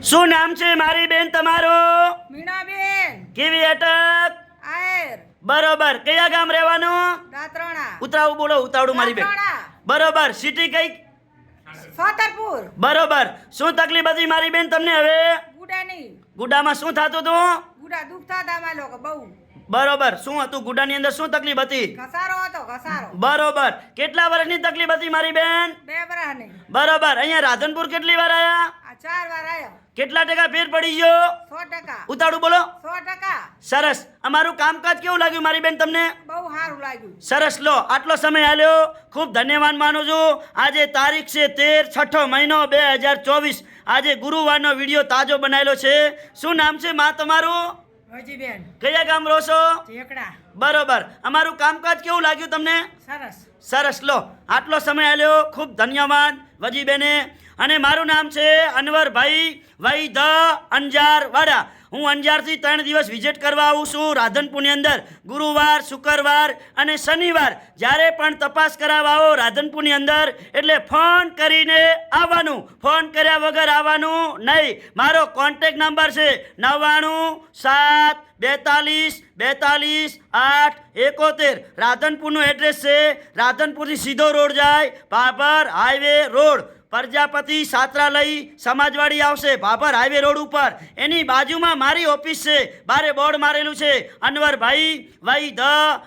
શું નામ છે મારી બેન તમારું? મીણાબેન. કેવી અટક? આયર. બરોબર. કયા ગામ રહેવાનું? દાત્રણા. ઉતરાવું બોલો ઉતાવળું મારી બેન. બરોબર. સિટી કઈ? ફાતરપુર. બરોબર. શું તકલીફ હતી મારી બેન તમને હવે? ગુડાની. ગુડામાં શું થતું હતું? ગુડા દુખતા હતા અમારે લોકો બહુ. બરોબર. શું હતું? ગુડાની અંદર શું તકલીફ હતી? ઘસારો હતો ઘસારો. બરોબર. કેટલા વર્ષની તકલીફ હતી મારી બેન? બે વરાની બરોબર. અહીંયા રાધનપુર કેટલી વાર આયા? આ ચાર વાર આવ્યો કેટલા ટકા ફેર પડી ગયો? સો ટકા. ઉતાળું બોલો. સો ટકા. સરસ. અમારું કામકાજ કેવું લાગ્યું મારી બેન તમને? બહુ સારું લાગ્યું. સરસ. લો આટલો સમય આલ્યો. ખૂબ ધન્યવાદ માનું છું. આજે તારીખ છે તેર છઠ્ઠો મહિનો બે હજાર ચોવીસ. આજે ગુરુવારનો વીડિયો તાજો બનાવેલો છે. શું નામ છે માં તમારું? હજીબેન કયા ગામ રહો છો? બરોબર. અમારું કામકાજ કેવું લાગ્યું તમને? સરસ. સરસ. લો આટલો સમય આલ્યો. ખૂબ ધન્યવાદ વજીબેને અને મારું નામ છે અનવરભાઈ વૈ ધ અંજાર હું અંજારથી ત્રણ દિવસ વિઝિટ કરવા આવું છું રાધનપુરની અંદર. ગુરુવાર, શુક્રવાર અને શનિવાર. જ્યારે પણ તપાસ કરાવવા આવો રાધનપુરની અંદર, એટલે ફોન કરીને આવવાનું. ફોન કર્યા વગર આવવાનું નહીં. મારો કોન્ટેક નંબર છે નવ્વાણું, સાત, બેતાલીસ બેતાલીસ, આઠ, એકોતેર. રાધનપુરનું એડ્રેસ છે. રાધનપુરથી સીધો રોડ જાય ભાભર હાઈવે રોડ પ્રજાપતિ સાત્રાલય સમાજવાડી આવશે. ભાભર હાઈવે રોડ ઉપર. એની બાજુમાં મારી ઓફિસ છે. બારે બોર્ડ મારેલું છે. અનવરભાઈ, વાઈ ધ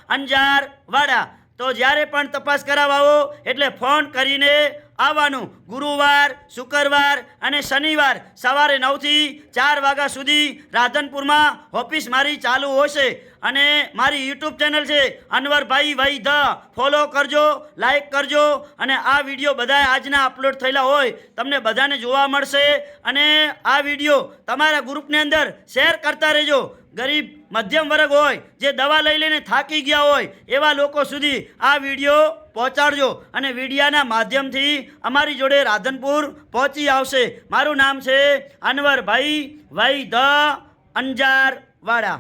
અંજાર વાડા તો જ્યારે પણ તપાસ કરાવવા, એટલે ફોન કરીને આવવાનું ગુરુવાર, શુક્રવાર અને શનિવાર સવારે નવથી ચાર વાગ્યા સુધી રાધનપુરમાં ઓફિસ મારી ચાલુ હશે અને મારી યુટ્યુબ ચેનલ છે અનવરભાઈ ભાઈ ધ. ફોલો કરજો, લાઈક કરજો અને આ વીડિયો બધા આજના અપલોડ થયેલા હોય તમને બધાને જોવા મળશે અને આ વીડિયો તમારા ગ્રુપની અંદર શેર કરતા રહેજો. ગરીબ મધ્યમ વર્ગ હોય, જે દવા લઈ લઈને થાકી ગયા હોય, એવા લોકો સુધી આ વીડિયો પહોંચાડજો અને વિડીયાના માધ્યમથી અમારી જોડે રાધનપુર પહોંચી આવશે. મારું નામ છે અનવરભાઈ વૈ ધ અંજાર વાડા